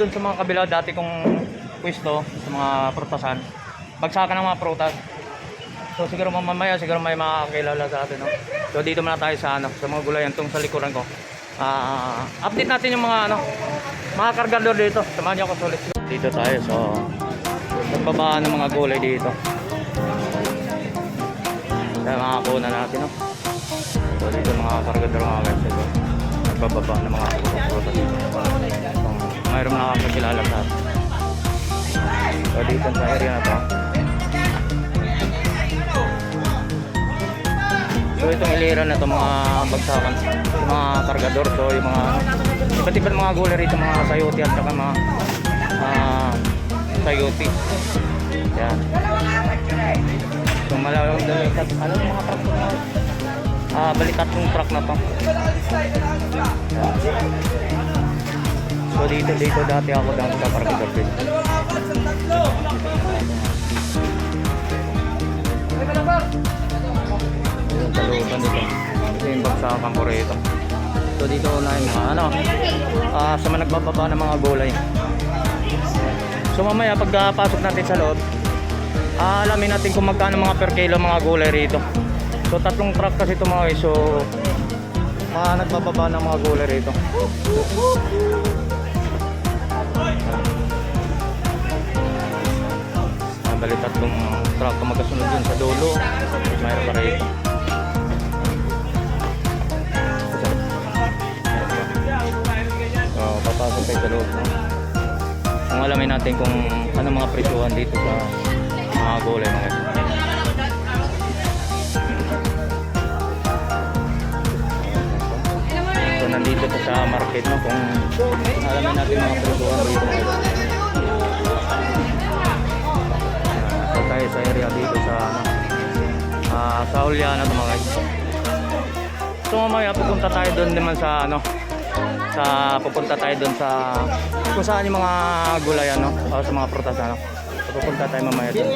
Dun sa mga kabila dati kong pwesto sa mga prutasan. Bagsakan ng mga prutas. So, siguro mamaya siguro may makakilala sa atin, no. So, dito muna tayo sa ano, sa mga gulayan tong sa likuran ko. Ah, update natin yung mga ano, mga kargador dito. Samahan niyo ako sa ulit. Dito tayo so nagbabaan ng mga gulay dito. Kaya makakuna natin, no. So, dito mga kargador mga guys. Ito. Nagbababa ng mga prutas dito. Mayroong nakakakilala sa atin. So, dito sa area na to. So itong ilera na to mga bagsakan, yung mga kargador, so yung mga iba't iba't mga gulay rito, mga sayote at saka mga uh, sayote. Yan. So malawang dami, ano yung mga truck na ah balikat yung truck na to. Yan. So dito dito dati ako dang sa dito. Yung talutan dito. Ito yung bagsakan ko rito. So dito unahin mga ano, ah sa mga nagbababa ng mga gulay. So mamaya pagpasok natin sa loob, ah, alamin natin kung magkano mga per kilo mga gulay rito. So tatlong truck kasi ito mga. So mga nagbababa ng mga gulay rito. Bali tatlong truck na magkasunod dun sa dulo. Mayroon pa rito. So, papasok tayo sa loob. No? Kung alamin natin kung ano mga presyuhan dito sa mga gulay mga ito. So, nandito to sa market no kung alamin natin mga presyuhan dito. So, tayo sa area dito sa ah, sa Uliana mga guys. So mamaya pupunta tayo doon naman sa ano sa pupunta tayo doon sa kung saan yung mga gulay ano o sa mga prutas ano. So, pupunta tayo mamaya doon.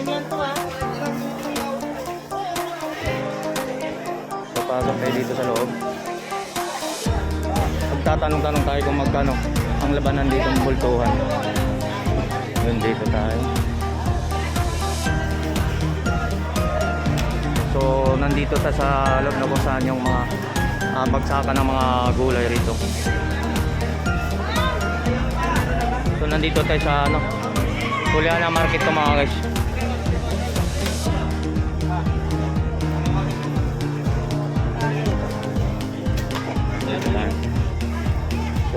So pasok tayo dito sa loob. Magtatanong-tanong tayo kung magkano ang labanan dito ng bultuhan. Yun dito tayo. So nandito ta sa loob na kung saan yung mga uh, bagsakan ng mga gulay rito. So nandito tayo sa ano, Juliana Market to mga guys.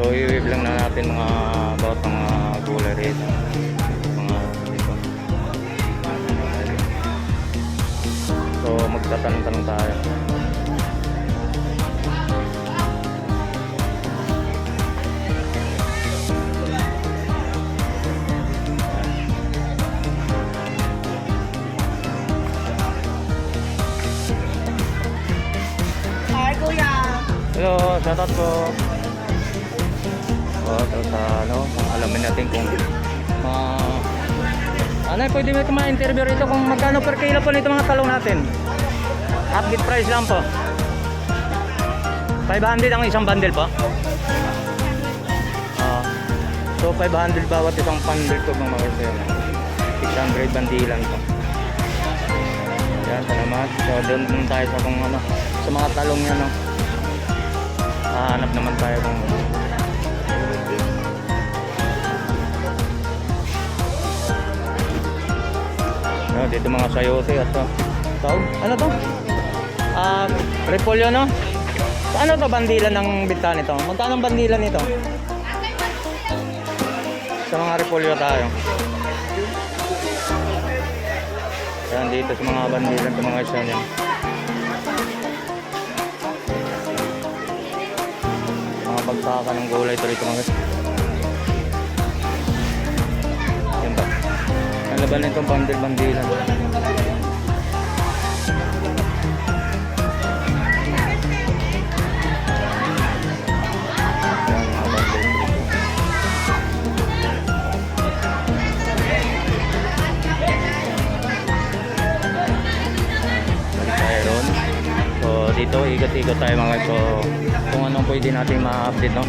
So i-wave lang na natin mga about mga gulay rito. Mga dito. So magtatanong-tanong tayo. Hello, shout out po. Ma-interview rito kung magkano per kilo po nito mga talong natin. Update price lang po. 500 ang isang bundle po. Ah, so 500 bawat isang bundle to mga kasi yan. 600 bandilan to. Yan, salamat. So doon doon tayo sa kung ano, sa mga talong yan no. Hahanap naman tayo kung No, dito mga sayote at uh, ano to? Ah, repolyo no? Ano to bandila ng binta nito? Magkano ang bandila nito? Sa mga repolyo tayo. Yan dito sa mga bandila sa mga isyan yan. Mga bagsakan ng gulay ito rito mga guys. Ang laban nito bandil-bandilan. Yan mga bandil. Balik tayo ron. So dito ikot-ikot tayo mga so kung anong pwede natin ma-update no.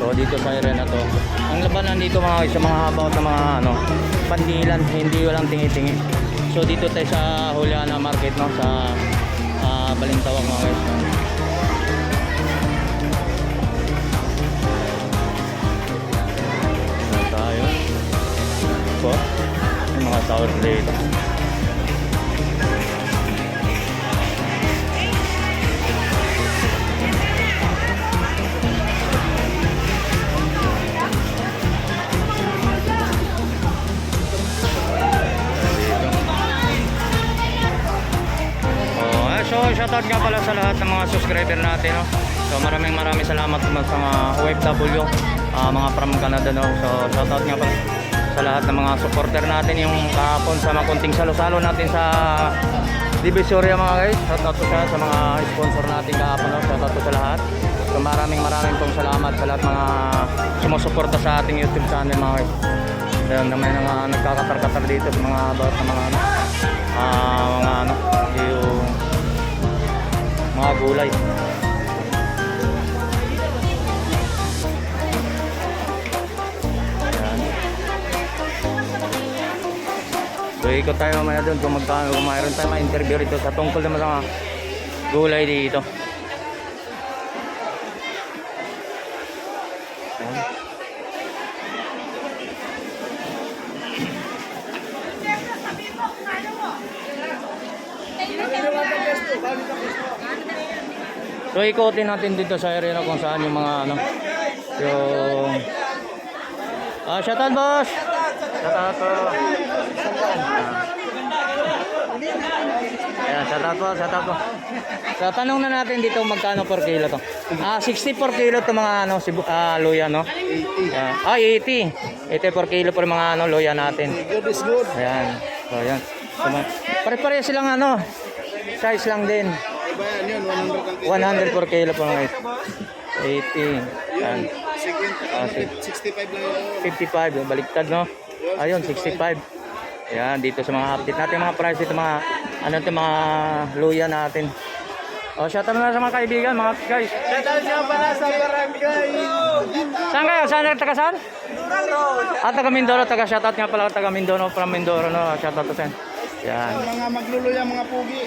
So dito sa area na to. Ang labanan dito mga guys, sa mga about na mga ano, pandilan, hindi walang tingi-tingi. So dito tayo sa Juliana Market no sa ah, Balintawak mga guys. Ano tayo? Po, may mga tower dito. Shoutout nga pala sa lahat ng mga subscriber natin, no. So maraming maraming salamat naman sa mga OFW, ah, mga from Canada, no. So shoutout nga pala sa lahat ng mga supporter natin yung kahapon sa mga kunting salo-salo natin sa Divisoria mga guys. Shoutout po sa mga sponsor natin kahapon, no. Shoutout po sa lahat. So maraming maraming pong salamat sa lahat mga sumusuporta sa ating YouTube channel mga guys. Ayun, na may mga nagkakatar-katar dito sa mga ng mga ano, ah, mga ano, yung mga gulay. Ayan. So ikot tayo mamaya doon kung magkano mayroon tayo ma-interview rito sa tungkol naman sa mga gulay dito. So ikotin natin dito sa area na kung saan yung mga ano yung Ah, shoutout boss. Shoutout po. Ayan, shoutout po, shoutout po. So tanong na natin dito magkano per kilo to. Ah, 60 per kilo to mga ano, sibu, ah, luya no. 80. ah, 80. 80 per kilo per mga ano luya natin. Good is good. Ayan. So, ayan. So, Pare-pare silang ano, size lang din. Iba yan yun, 100 ang 100 per kilo po mga 80. Ayan. Sige, Ah, sige. 65 lang yun. 55, yung baliktad no? Ayun, 65. Ayan, dito sa mga update natin mga price dito mga ano ito mga luya natin. Oh, shout out na sa mga kaibigan, mga guys. Shoutout siya pala sa barangay. Saan kayo? Saan kayo? Taga saan? Ah, taga Mindoro, taga shout out nga pala taga Mindoro from Mindoro no. Shout out to sen. Yan. Mga magluluya, mga pugi.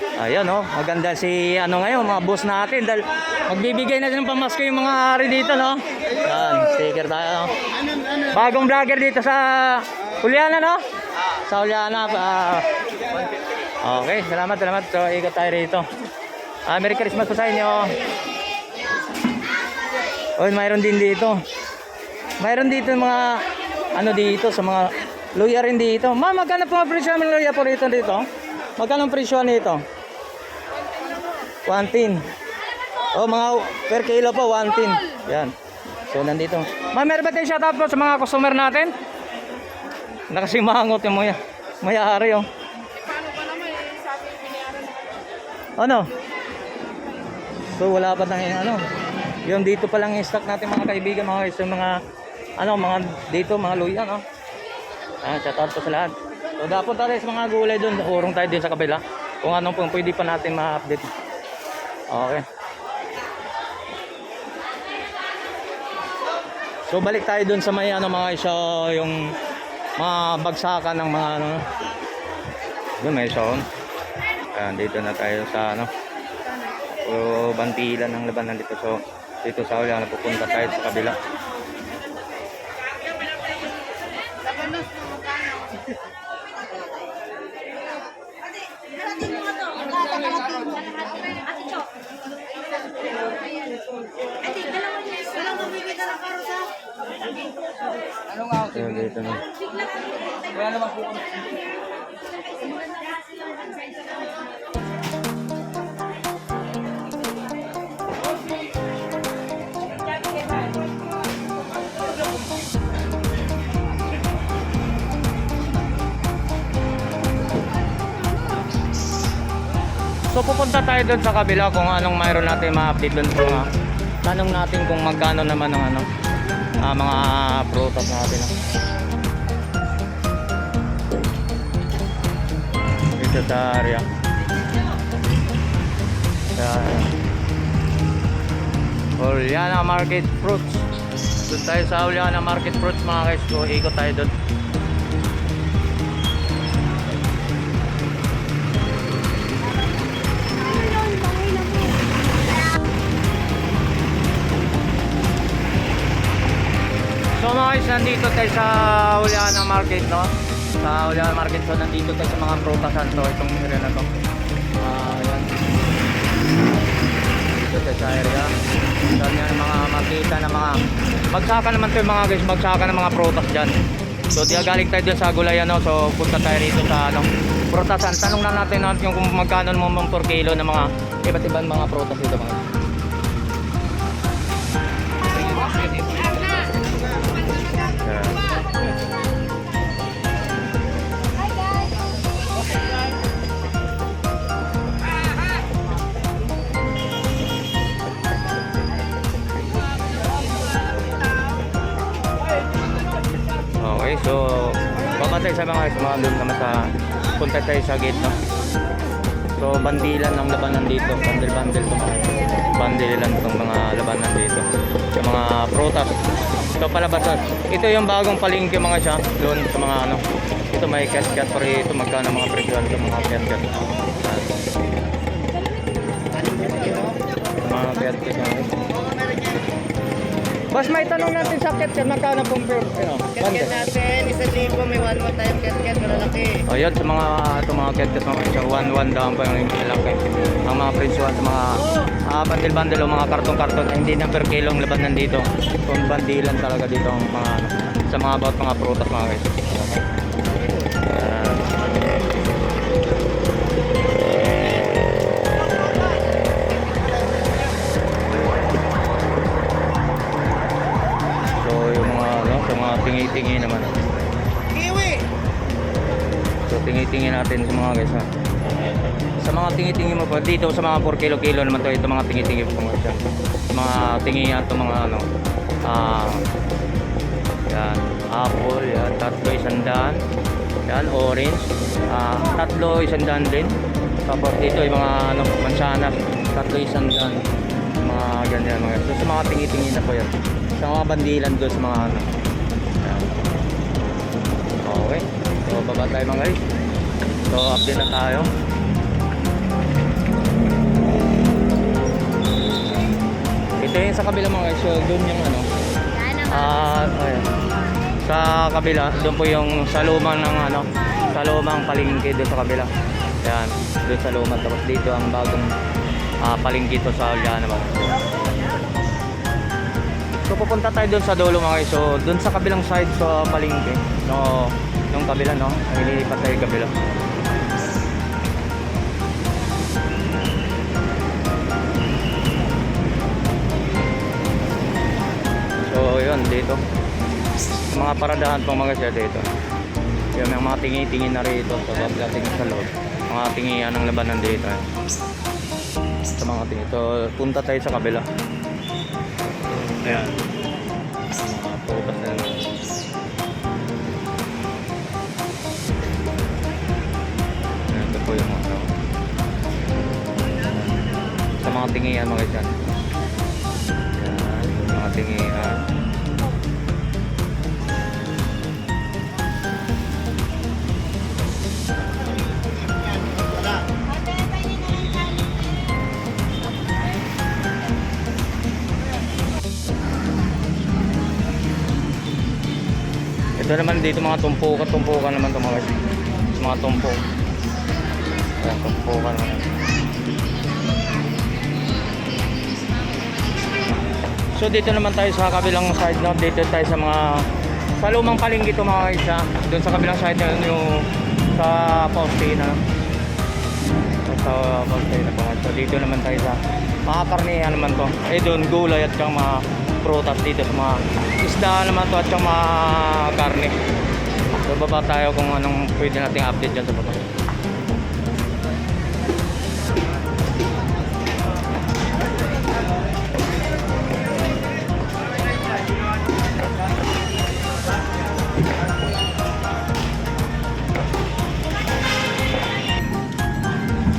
Ayan oh, maganda si ano ngayon, mga boss natin dahil magbibigay na ng pamasko yung mga ari dito no. Yan, sticker tayo. Ano? Bagong vlogger dito sa Juliana no? Sa Juliana. ah. okay, salamat, salamat. So, ikot tayo rito. Ah, Merry Christmas po sa inyo. Oy, mayroon din dito. Mayroon dito mga ano dito sa mga luya rin dito. Ma, magkano po ang presyo ng luya po rito dito? Magkano ang presyo nito? 110. Oh, mga per kilo po, 110. Yan. So, nandito. Ma'am, meron ba tayong shoutout po sa mga customer natin? Nakasimangot yung mga may-ari, oh. Ano? So, wala pa tayong ano. Yung dito pa lang yung stock natin mga kaibigan, mga yung mga ano, mga dito, mga luya, no? Ah, shoutout po sa lahat. So, dapat tayo sa mga gulay doon, urong tayo din sa kabila. Kung anong pong pwede pa natin ma-update. Okay. So balik tayo dun sa may ano mga isa yung mga bagsakan ng mga ano. Doon may zone. Ayan, dito na tayo sa ano. Puro bantilan ng labanan dito. So dito sa uli, ano, pupunta tayo sa kabila. Ayan, dito na. So pupunta tayo doon sa kabila kung anong mayroon natin ma-update doon sa mga tanong natin kung magkano naman ang ano ah, mga prutas natin. Dito sa area. Sa, Juliana Market Fruits. Doon tayo sa Juliana Market Fruits mga guys. So, ikot tayo doon. Guys, nandito tayo sa Juliana Market, no? Sa Juliana Market, so nandito tayo sa mga prutasan. So itong area na to. Ah, yan. Dito tayo sa area. So yan mga makita na mga bagsakan naman to mga guys, bagsakan ng mga prutas dyan. So di galing tayo dyan sa gulayan, no? So punta tayo rito sa ano, prutasan. Tanong na natin no, yung kung magkano naman per kilo ng mga iba't ibang mga prutas dito mga so pamatay sa mga mga doon naman sa punta tayo sa gate no. So bandilan ang labanan dito, bandil bandil to mga bandilan tong mga labanan dito. Sa mga prutas. Ito palabas. Ito yung bagong palengke mga siya, doon sa mga ano. Ito may cat cat pero ito magkano mga presyo sa mga cat cat. Mga cat Bas may tanong natin sa cat magkano pong per ano? Ket bandil? natin, isang libo, may one more time ket-ket, malalaki. O yun, sa mga ito mga ketchup mga isa, 1-1 daw pa yung malaki. Ang mga presyohan sa mga ah, bandil-bandil o mga karton-karton, hindi na per kilo ang laban nandito. Kung bandilan talaga dito ang mga ano, sa mga about mga prutas mga guys. Tingi-tingi naman. Kiwi! So tingi-tingi natin sa mga guys ha. Sa mga tingi-tingi mo po, dito sa mga 4 kilo-kilo naman to, ito mga tingi-tingi po mga siya. Mga tingi at mga ano, ah, yan, apple, yan, tatlo isang daan. Yan, orange, ah, tatlo isang daan din. Tapos dito yung mga ano, mansanas, tatlo isang daan. Mga ganyan mga So sa mga tingi-tingi na po yan. Sa mga bandilan doon sa mga ano. Okay. So, baba tayo mga guys. So, update na tayo. Ito yung sa kabila mga guys. So, doon yung ano. Ah, ayan. Sa kabila, doon po yung sa lumang ng ano, sa lumang palengke doon sa kabila. Yan, doon sa lumang. Tapos dito ang bagong ah, palengke to sa mga guys. So pupunta tayo doon sa dulo mga guys. So doon sa kabilang side sa palengke. No, yung kabila no. Ililipat tayo yung kabila. So yun dito. Mga paradahan pang mga siya dito. Yung may mga tingi-tingin na rito sa so, tingin sa loob. Mga tingian ng labanan dito. eh. Sa mga tingin. So punta tayo sa kabila. Ayan. Mga tingian mga dyan. Ayan, yung mga tingian. Ito naman dito mga tumpukan, tumpukan naman ito mga guys. Mga tumpok. Tumpukan naman. So dito naman tayo sa kabilang side no, dito tayo sa mga sa lumang palengke mga ha. Doon sa kabilang side na yung sa poste na. Sa poste na po. So dito naman tayo sa mga karnihan naman to. Eh doon gulay at saka mga prutas dito sa mga isda naman to at saka mga karne. So baba tayo kung anong pwede nating update dyan sa baba.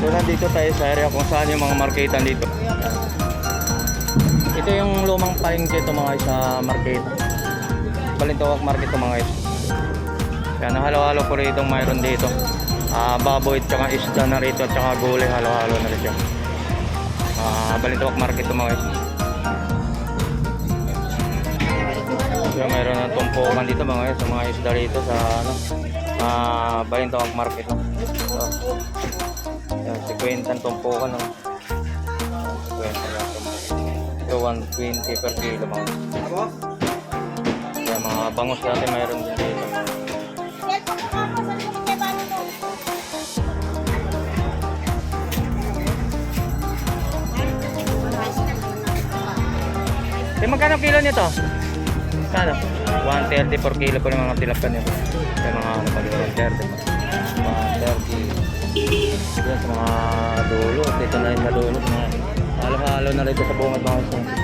So nandito tayo sa area kung saan yung mga marketan dito. Ito yung lumang palengke ito mga sa market. Balintawak market ito mga guys. Yan, halo-halo po rito mayroon dito. Ah, baboy at saka isda na rito at saka gulay halo-halo na rito. Ah, Balintawak market ito mga guys. So, mayroon ng tumpukan dito mga guys, sa mga isda rito sa ano, ah, Balintawak market. So, yan, si Quintan tumpukan. Tumpukan. Ito 120 per kilo mga. Kaya mga bangus natin mayroon din dito. Eh, magkano kilo nito? Kano? 130 per kilo po ng mga tilapia nito. Yung mga ano pa dito, 130. 130. Yan sa mga dulo. Dito na rin sa dulo. Mga halo-halo na rito sa bungad mga guys.